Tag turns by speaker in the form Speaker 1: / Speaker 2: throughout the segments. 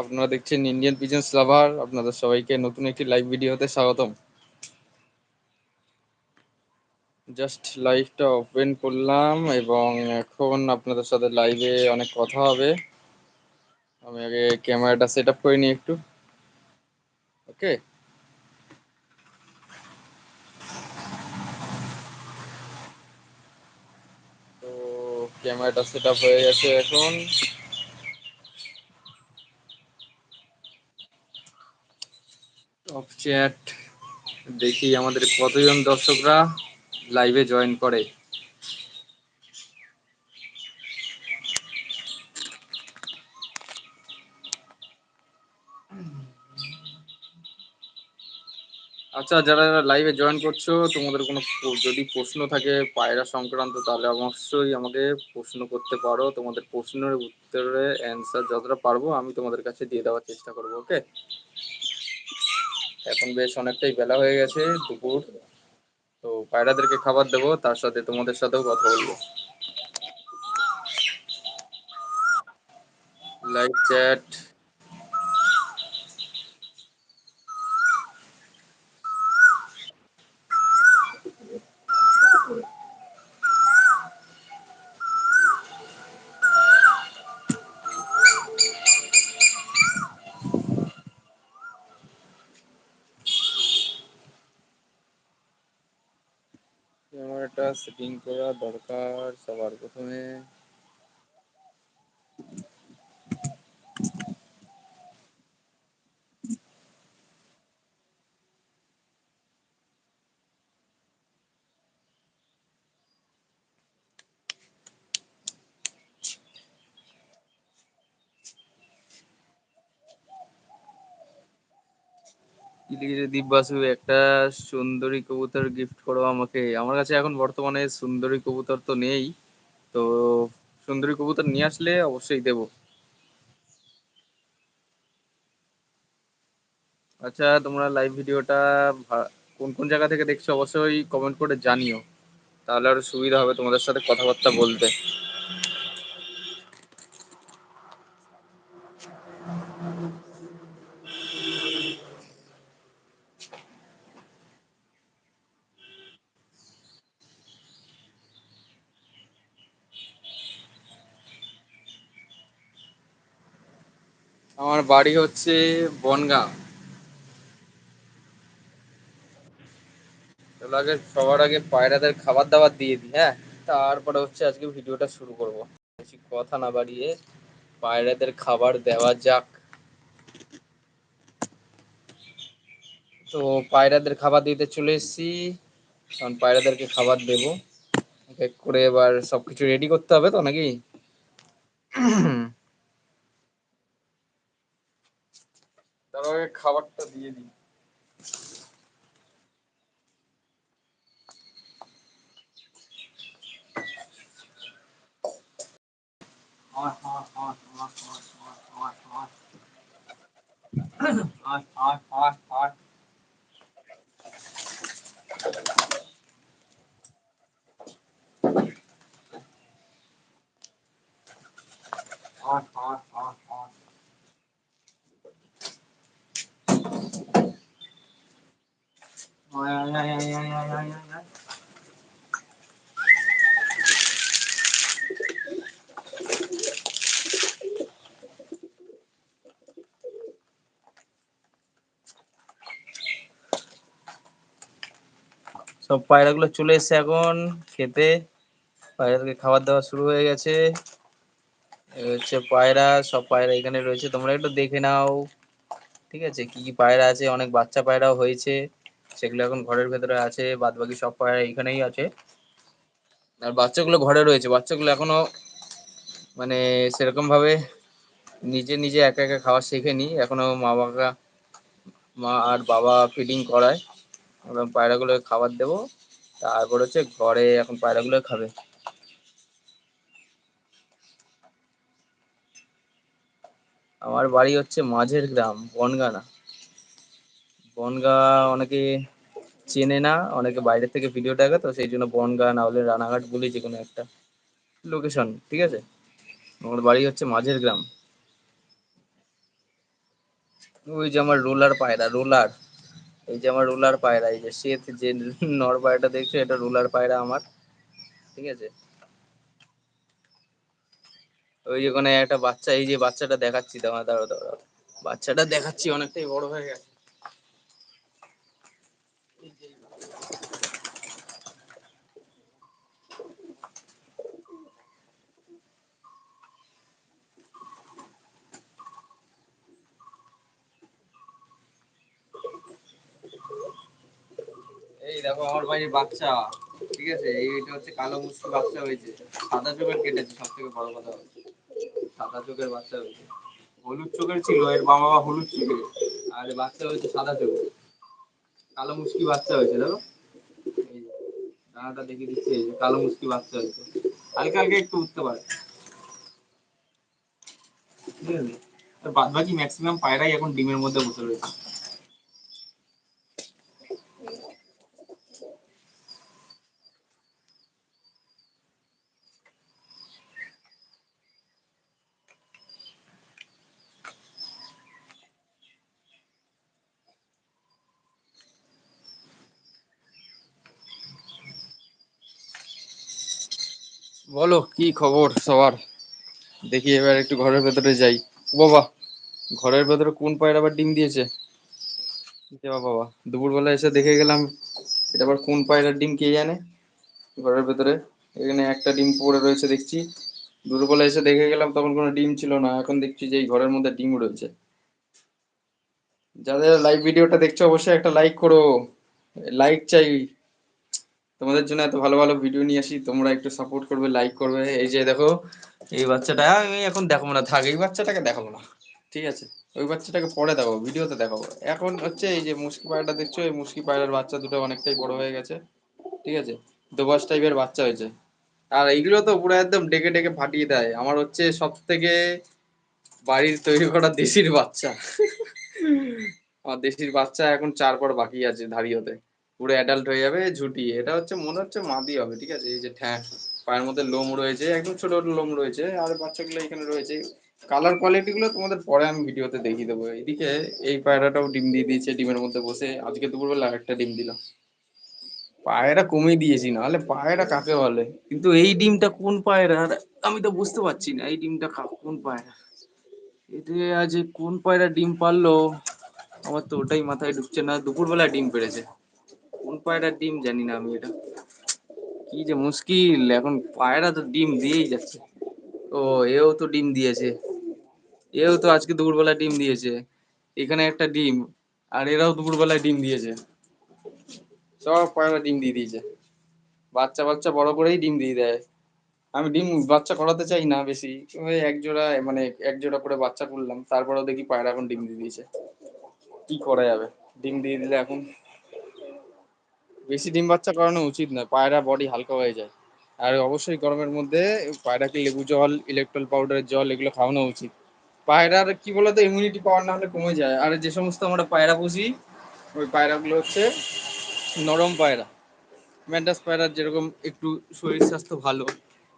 Speaker 1: আপনারা দেখছেন Indian pigeons লাভার আপনাদের সবাইকে নতুন একটি লাইভ ভিডিওতে স্বাগতম। জাস্ট লাইভটা ওপেন করলাম এবং এখন আপনাদের সাথে লাইভে অনেক কথা হবে। আমি আগে ক্যামেরাটা সেট আপ করে নিই একটু। ওকে তো ক্যামেরাটা সেট আপ হয়ে গেছে এখন। টপ চ্যাট দেখি আমাদের কতজন দর্শকরা লাইভে জয়েন করে। আচ্ছা যারা যারা লাইভে জয়েন করছ, তোমাদের কোনো যদি প্রশ্ন থাকে পায়রা সংক্রান্ত, তাহলে অবশ্যই আমাকে প্রশ্ন করতে পারো। তোমাদের প্রশ্নের উত্তরে অ্যান্সার যতটা পারব, আমি তোমাদের কাছে দিয়ে দেওয়ার চেষ্টা করব ওকে এখন বেশ অনেকটাই বেলা হয়ে গেছে, দুপুর। তো পায়রাদেরকে খাবার দেবো, তার সাথে তোমাদের সাথেও কথা বলব। লাইভ চ্যাট ক্যামেরাটা সেটিং করা দরকার সবার প্রথমে দীপ বাসু একটা সুন্দরী কবুতর গিফট করো আমাকে, আমার কাছে এখন বর্তমানে সুন্দরী কবুতর তো নেই, তো সুন্দরী কবুতর নিয়ে আসলে অবশ্যই দেব। আচ্ছা তোমরা লাইভ ভিডিওটা কোন কোন জায়গা থেকে দেখছ অবশ্যই কমেন্ট করে জানিও, তাহলে আরও সুবিধা হবে তোমাদের সাথে কথাবার্তা বলতে আমার বাড়ি হচ্ছে বনগাঁ। আগে সবার আগে পায়রাদের খাবার দাবার দিয়ে দিই হ্যাঁ? তারপরে হচ্ছে আজকে ভিডিওটা শুরু করব। বেশি কথা না বাড়িয়ে পায়রাদের খাবার দেওয়া যাক। তো পায়রাদের খাবার দিতে চলে এসেছি। কারণ পায়রাদেরকে খাবার দেব। এক করে এবার সবকিছু রেডি করতে হবে তো নাকি? on, on, on. সব পায়রাগুলো চলে এসছে এখন খেতে। পায়রাদেরকে খাবার দাবার শুরু হয়ে গেছে। হচ্ছে পায়রা, সব পায়রা এখানে রয়েছে। তোমরা একটু দেখে নাও। ঠিক আছে, কি কি পায়রা আছে? অনেক বাচ্চা পায়রাও হয়েছে। সেগুলো এখন ঘরের ভেতরে আছে বাদ বাকি সব পায়রা এখানেই আছে। আর বাচ্চাগুলো ঘরে রয়েছে, বাচ্চাগুলো এখনও মানে সেরকম ভাবে নিজে নিজে একা একা খাওয়া শেখেনি, এখনও মা বাবা মা আর বাবা ফিডিং করায়। এবং পায়রাগুলো খাবার দেবো, তারপর হচ্ছে ঘরে এখন পায়রাগুলো খাবে। আমার বাড়ি হচ্ছে মাঝের গ্রাম বনগানা বনগা অনেকে চেনে না, অনেকে বাইরে থেকে ভিডিও দেখে, তো সেই জন্য বনগা না হলে রানাঘাট বলি যে কোনো একটা লোকেশন ঠিক আছে? আমার বাড়ি হচ্ছে মাঝের গ্রাম। ওই যে আমার রোলার পায়রা, রোলার। এই যে আমার রোলার পায়রা, এই যে শ্বেত যে নর পায়রাটা দেখছ, এটা রোলার পায়রা আমার, ঠিক আছে? ওই যে ওখানে একটা বাচ্চা, এই যে বাচ্চাটা দেখাচ্ছি তোমার দাঁড়াও দাঁড়াও। বাচ্চাটা দেখাচ্ছি, অনেকটাই বড় হয়ে গেছে এই দেখো আমার বাড়ির বাচ্চা ঠিক আছে? এইটা হচ্ছে কালো মুসকি বাচ্চা হয়েছে। সাদা চোখের কেটেছে সব থেকে বড় কথা হচ্ছে। সাদা চোখের বাচ্চা হয়েছে। হলুদ চোখের ছিল এর বাবা মা হলুদ চোখের। আর বাচ্চা হয়েছে সাদা চোখের। কালো মুসকি বাচ্চা হয়েছে দেখো। এই যে, ডানাটা দেখে দিচ্ছে কালো মুসকি বাচ্চা হয়েছে। হালকা হালকা একটু উঠতে পারে। ঠিক আছে? বাদ বাকি ম্যাক্সিমাম পায়রাই এখন ডিমের মধ্যে বসে রয়েছে। বলো, কি খবর সবার? দেখি এবার একটু ঘরের ভেতরে যাই। বাবা, ঘরের ভেতরে কোন পায়রা আবার ডিম দিয়েছে? যা বাবা দুপুরবেলা এসে দেখে গেলাম এটা আবার কোন পায়রার ডিম, কে জানে? ঘরের ভেতরে, এখানে একটা ডিম পড়ে রয়েছে দেখছি। দুপুরবেলা এসে দেখে গেলাম তখন কোনো ডিম ছিল না, এখন দেখছি যে এই ঘরের মধ্যে ডিম রয়েছে। যাদের লাইভ ভিডিওটা দেখছ, অবশ্যই একটা লাইক করো। লাইক চাই। তোমাদের জন্য এত ভালো ভালো ভিডিও নিয়ে আসি। তোমরা একটু সাপোর্ট করবে লাইক করবে। এই যে দেখো এই বাচ্চাটা আমি এখন দেখাবো না থাক এই বাচ্চাটাকে দেখাবো না। ঠিক আছে? ওই বাচ্চাটাকে পরে দেখাবো ভিডিওতে দেখাবো। এখন হচ্ছে এই যে মুসকি পায়রাটা দেখছ? এই মুসকি পায়রার বাচ্চা দুটো অনেকটাই বড় হয়ে গেছে। ঠিক আছে? দোবাস টাইপের বাচ্চা হয়েছে। আর এইগুলো তো পুরো একদম ডেকে ডেকে ফাটিয়ে দেয়। আমার হচ্ছে সব থেকে বাড়ির তৈরি করা দেশির বাচ্চা। আমার দেশির বাচ্চা এখন চার পর বাকি আছে ধারি হতে পুরো অ্যাডাল্ট হয়ে যাবে, ঝুটি। এটা হচ্ছে, মনে হচ্ছে মাদি হবে, ঠিক আছে? এই যে ঠ্যাঁ, পায়ের মধ্যে লোম রয়েছে, একদম ছোট ছোট লোম রয়েছে, আর বাচ্চাগুলো এখানে রয়েছে। কালার কোয়ালিটি গুলো তোমাদের পরে আমি ভিডিওতে দেখিয়ে দেবো। এইদিকে এই পায়রাটাও ডিম দিয়ে দিয়েছে, ডিমের মধ্যে বসে। আজকে দুপুরবেলা একটা ডিম দিলাম পায়রা কমিয়ে দিয়েছি, নাহলে পায়রা কাকে বলে? কিন্তু এই ডিমটা কোন পায়রা? আমি তো বুঝতে পারছি না, এই ডিমটা কোন পায়রা? এটা আজ কোন পায়রা ডিম পারল? আমার তো ওটাই মাথায় ঢুকছে না, দুপুরবেলা ডিম পেড়েছে। কোন পায়রার ডিম জানি না আমি এটা। কি যে মুশকিল, এখন পায়রা তো ডিম দিয়েই যাচ্ছে। ও, এও তো ডিম দিয়েছে। এও তো আজকে দুপুরবেলা ডিম দিয়েছে। এখানে একটা ডিম, আর এরাও দুপুরবেলায় ডিম দিয়েছে। সব পায়রা ডিম দিয়ে দিয়েছে। বাচ্চা বাচ্চা বড় করেই ডিম দিয়ে দেয়। আমি ডিম বাচ্চা করাতে চাই না বেশি। ওই এক জোড়া মানে এক জোড়া করে বাচ্চা করলাম। তারপরেও দেখি পায়রা এখন ডিম দিয়ে দিয়েছে। কি করা যাবে? ডিম দিয়ে দিলে এখন বেশি ডিম বাচ্চা করানো উচিত নয়, পায়রা বডি হালকা হয়ে যায়। আর অবশ্যই গরমের মধ্যে পায়রাকে লেবু জল ইলেকট্রল পাউডারের জল এগুলো খাওয়ানো উচিত। পায়রার কি বলতো ইমিউনিটি পাওয়ার না হলে কমে যায়। আর যে সমস্ত আমরা পায়রা পুষি, ওই পায়রাগুলো হচ্ছে নরম পায়রা। ম্যান্ডাস পায়রার যেরকম একটু শরীর স্বাস্থ্য ভালো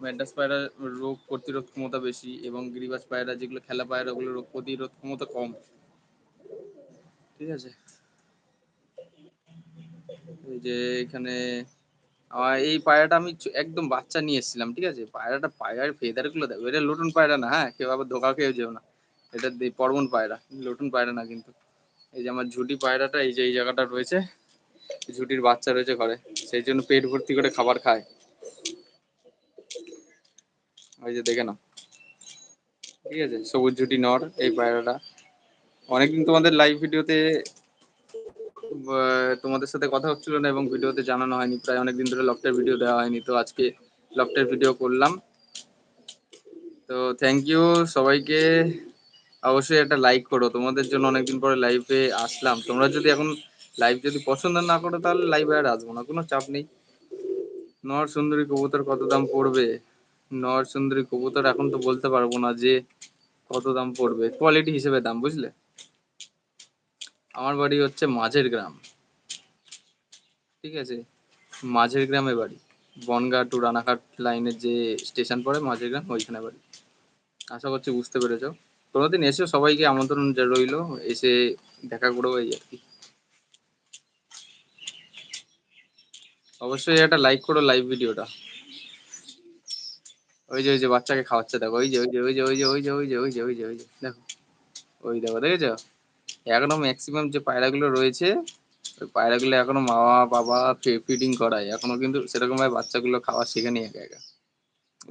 Speaker 1: ম্যান্ডাস পায়রার রোগ প্রতিরোধ ক্ষমতা বেশি এবং গিরিবাজ পায়রা যেগুলো খেলা পায়রা ওগুলো রোগ প্রতিরোধ ক্ষমতা কম। ঠিক আছে? এই যে এখানে এই পায়রাটা আমি একদম বাচ্চা নিয়ে এসেছিলাম, ঠিক আছে? পায়রাটা পায়রার ফেদারগুলো দেখো, এটা লটুন পায়রা না হ্যাঁ? কেউ আবার ধোকা খেয়ে যেও না। এটা পরমন পায়রা, লুটুন পায়রা না কিন্তু। এই যে আমার ঝুটি পায়রাটা, এই যে, এই জায়গাটা রয়েছে। ঝুটির বাচ্চা রয়েছে ঘরে, সেই জন্য পেট ভর্তি করে খাবার খায়। ওই যে দেখে নাও। ঠিক আছে? সবুজ ঝুটি নর, এই পায়রাটা। অনেকদিন তোমাদের লাইভ ভিডিওতে তোমাদের সাথে কথা হচ্ছিল না এবং ভিডিওতে জানানো হয়নি। প্রায় অনেকদিন ধরে লফটের ভিডিও দেওয়া হয়নি, তো আজকে লফটের ভিডিও করলাম। তো থ্যাংক ইউ সবাইকে। অবশ্যই একটা লাইক করো। তোমাদের জন্য অনেকদিন পরে লাইভে আসলাম। তোমরা যদি এখন লাইভ যদি পছন্দ না করো, তাহলে লাইভে আর আসব না। কোনো চাপ নেই। নর সুন্দরী কবুতর কত দাম পড়বে? নর সুন্দরী কবুতর এখন তো বলতে পারব না যে কত দাম পড়বে। কোয়ালিটি হিসেবে দাম, বুঝলে? আমার বাড়ি হচ্ছে মাঝের গ্রাম ঠিক আছে মাঝের গ্রামে বাড়ি বনগা টু রানাঘাট লাইনের যে স্টেশন পড়ে মাঝের গ্রাম ওইখানে বাড়ি আশা করছি বুঝতে পেরেছ কোনোদিন এসো সবাইকে আমন্ত্রণ রইল এসে দেখা করব এই আর কি অবশ্যই একটা লাইক করো লাইভ ভিডিওটা ওই যে ওই যে বাচ্চাকে খাওয়াচ্ছে দেখো ওই যে ওই যে ওই যে ওই যে ওই যে ওই যে ওই যে ওই যে ওই যে দেখো ওই দেখো দেখেছ এখনও ম্যাক্সিমাম যে পায়রাগুলো রয়েছে, ওই পায়রাগুলো এখনও মা, বাবা ফিডিং করায়। এখনও কিন্তু সেরকম ভাবে বাচ্চাগুলো খাওয়া শেখেনি একা একা।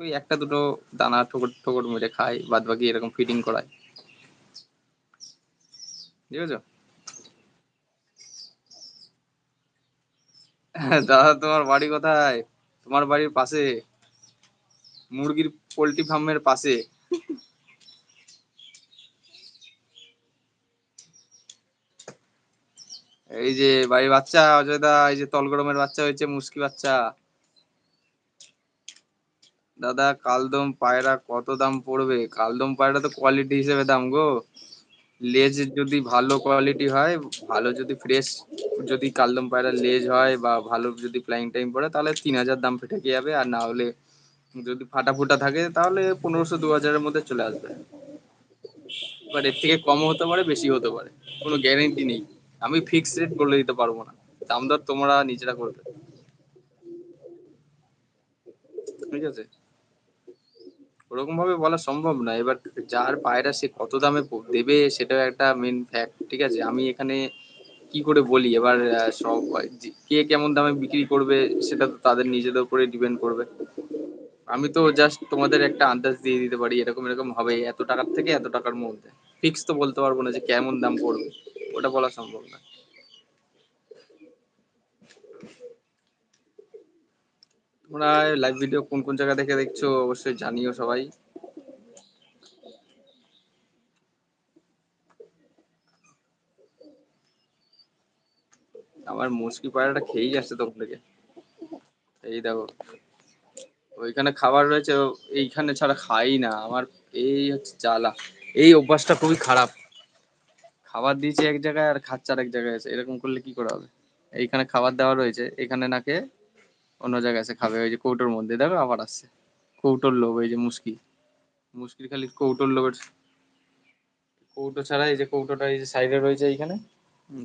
Speaker 1: ওই একটা দুটো দানা ঠোকর ঠোকর মেরে খায় বাদ বাকি এরকম ফিডিং করায়। ঠিক আছে দাদা, তোমার বাড়ি কোথায়? তোমার বাড়ির পাশে? মুরগির পোল্ট্রি ফার্মের পাশে? এই যে বাড়ির বাচ্চা অজয় দা এই যে তলগরমের বাচ্চা হয়েছে মুসকি বাচ্চা। দাদা, কালদম পায়রা কত দাম পড়বে? কালদম পায়রা তো কোয়ালিটি হিসেবে দাম গো। লেজ যদি ভালো কোয়ালিটি হয়, ভালো যদি ফ্রেশ যদি কালদম পায়রা লেজ হয় বা ভালো যদি ফ্লাইং টাইম পড়ে, তাহলে তিন হাজার দাম ফেটে যাবে। আর না হলে যদি ফাটা ফুটা থাকে, তাহলে পনেরোশো দু হাজারের মধ্যে চলে আসবে। এবার এর থেকে কমও হতে পারে বেশি হতে পারে, কোনো গ্যারেন্টি নেই। আমি ফিক্স রেট বলে দিতে পারব না। দাম দর তোমরা নিজেরা করবে। ঠিক আছে? ওরকম ভাবে বলা সম্ভব না। এবার যার পায়রা সে কত দামে দেবে সেটাও একটা মেন ফ্যাক্ট ঠিক আছে? আমি এখানে কি করে বলি? এবার সব কে কেমন দামে বিক্রি করবে সেটা তো তাদের নিজেদের উপরে ডিপেন্ড করবে। আমি তো জাস্ট তোমাদের একটা আন্দাজ দিয়ে দিতে পারি। এরকম এরকম হবে। এত টাকার থেকে এত টাকার মধ্যে। ফিক্স তো বলতে পারব না যে কেমন দাম পড়বে, ওটা বলা সম্ভব না। তোমরা লাইভ ভিডিও কোন কোন জায়গা থেকে দেখছ অবশ্যই জানিও সবাই। আমার মুসকি পায়রাটা খেয়েই যাচ্ছে তখন থেকে। এই দেখো, ওইখানে খাবার রয়েছে, এইখানে ছাড়া খাই না, আমার এই হচ্ছে জ্বালা। এই অভ্যাসটা খুবই খারাপ। খাবার দিয়েছি এক জায়গায় আর খাচ্ছে আর এক জায়গায় আছে এরকম করলে কি করে হবে? এইখানে খাবার দেওয়া রয়েছে, এখানে না খেয়ে অন্য জায়গায় এসে খাবে। ওই যে কৌটোর মধ্যে, দেখো আবার আসছে। কৌটোর লোভ, এই যে মুসকি। মুসকির খালি কৌটোর লোভের কৌটো ছাড়া এই যে কৌটোটা, এই যে সাইডে রয়েছে এইখানে।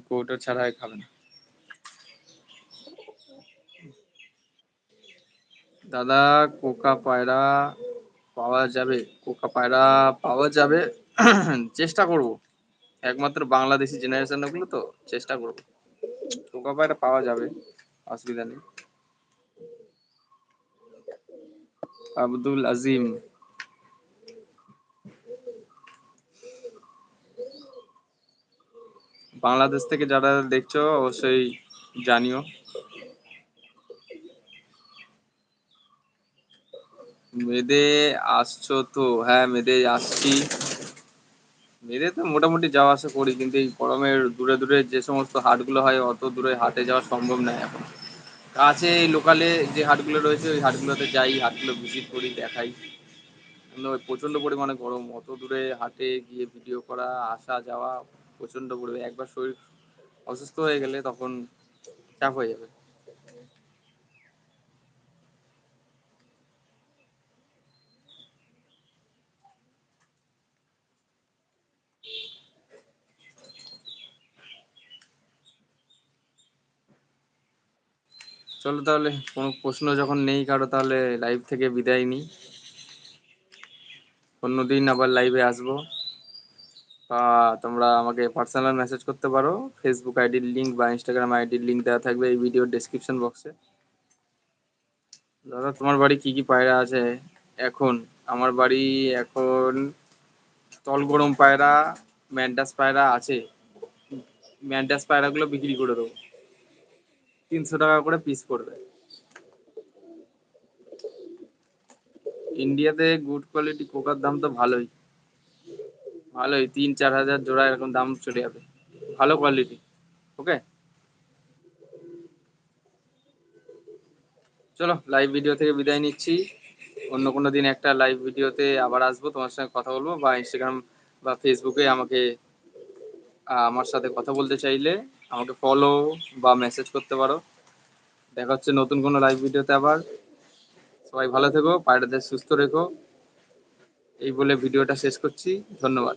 Speaker 1: কৌটো ছাড়া খাবে না। দাদা, কোকা পায়রা পাওয়া যাবে, কোকা পায়রা পাওয়া যাবে। চেষ্টা করব। একমাত্র বাংলাদেশি জেনারেশনগুলো তো চেষ্টা করব। কোকা পায়রা পাওয়া যাবে, অসুবিধা নেই। আব্দুল আজিম। বাংলাদেশ থেকে যারা দেখছ, অবশ্যই জানিও। মেদে আসছো তো? হ্যাঁ মেদে আসছি। মেদে তো মোটামুটি যাওয়া আসা করি, কিন্তু এই গরমের দূরে দূরে যে সমস্ত হাটগুলো হয়, অত দূরে হাটে যাওয়া সম্ভব নয় এখন। কাছে এই লোকালে যে হাটগুলো রয়েছে, ওই হাটগুলোতে যাই, হাটগুলো ভিজিট করি, দেখাই। প্রচণ্ড পরিমাণে গরম, অত দূরে হাটে গিয়ে ভিডিও করা, আসা, যাওয়া প্রচণ্ড পরিমাণে। একবার শরীর অসুস্থ হয়ে গেলে তখন চাপ হয়ে যাবে। চলো তাহলে, কোনো প্রশ্ন যখন নেই কারও, তাহলে লাইভ থেকে বিদায় নিই। অন্যদিন আবার লাইভে আসব। বা তোমরা আমাকে পার্সোনাল মেসেজ করতে পারো। ফেসবুক আইডির লিঙ্ক বা ইনস্টাগ্রাম আইডির লিঙ্ক দেওয়া থাকবে এই ভিডিও ডেসক্রিপশন বক্সে দাদা, তোমার বাড়ি কি কি পায়রা আছে? এখন, আমার বাড়ি এখন তলগরম পায়রা, ম্যান্ডাস পায়রা আছে। ম্যান্ডাস পায়রাগুলো বিক্রি করে দেবো। তিনশো টাকা করে পিস পড়বে। ইন্ডিয়াতে গুড কোয়ালিটি কোকার দাম তো ভালোই। ভালোই, তিন, চার হাজার জোড়া এরকম দাম চলে যাবে। ভালো কোয়ালিটি ওকে চলো লাইভ ভিডিও থেকে বিদায় নিচ্ছি। অন্য কোনো দিন একটা লাইভ ভিডিওতে আবার আসব, তোমার সঙ্গে কথা বলব বা ইনস্টাগ্রাম বা ফেসবুকে আমাকে আমার সাথে কথা বলতে চাইলে। আমাকে ফলো বা মেসেজ করতে পারো। দেখা হচ্ছে নতুন কোনো লাইভ ভিডিওতে আবার। সবাই ভালো থেকো, পায়রাদের সুস্থ রেখো। এই বলে ভিডিওটা শেষ করছি। ধন্যবাদ।